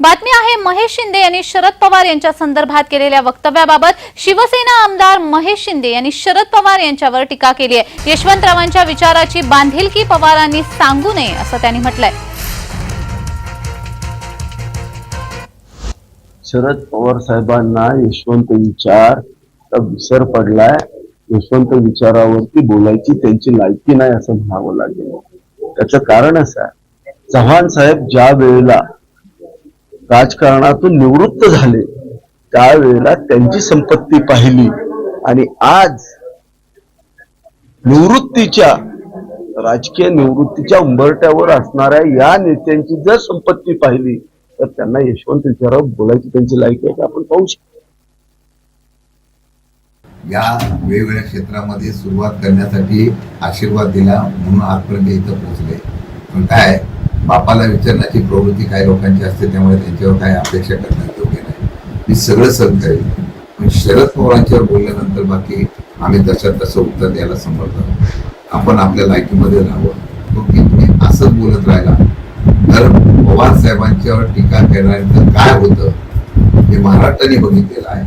बातमी आहे महेश शिंदे यांनी शरद पवार यांच्या संदर्भात केलेल्या वक्तव्याबाबत. शिवसेना आमदार महेश शिंदे यांनी शरद पवार यांच्यावर टीका केली आहे. यशवंतरावांच्या विचाराची बांधिलकी पवारांनी सांगू नये असं त्यांनी म्हटलंय. शरद पवार साहेबांना यशवंत विचार विसर पडलाय. यशवंत विचारावरती बोलायची त्यांची लायकी नाही असं म्हणावं लागेल. त्याचं कारण असं आहे. चव्हाण साहेब ज्या वेळेला राजकारणातून निवृत्त झाले त्यावेळेला त्यांची संपत्ती पाहिली. आणि आज निवृत्तीच्या राजकीय निवृत्तीच्या उंबरट्यावर असणाऱ्या या नेत्यांची जर संपत्ती पाहिली तर त्यांना यशवंत विचाराव बोलायची त्यांची लायकी आहे का आपण पाहू शकतो. या वेगवेगळ्या क्षेत्रामध्ये सुरुवात करण्यासाठी आशीर्वाद दिला म्हणून आजपर्यंत इथं पोहोचले. पण काय बापाला विचारण्याची प्रवृत्ती काही लोकांची असते त्यामुळे त्यांच्यावर काय अपेक्षा करण्यात योग्य नाही. मी सगळं सहन पण शरद पवारांच्यावर बोलल्यानंतर बाकी आम्ही तशा तसं उत्तर द्यायला समर्थ आहोत. आपण आपल्या लायकीमध्ये राहावं. तो की तुम्ही असंच बोलत राहिला. तर पवार साहेबांच्यावर टीका केल्यानंतर काय होतं हे महाराष्ट्राने बघितलेलं आहे.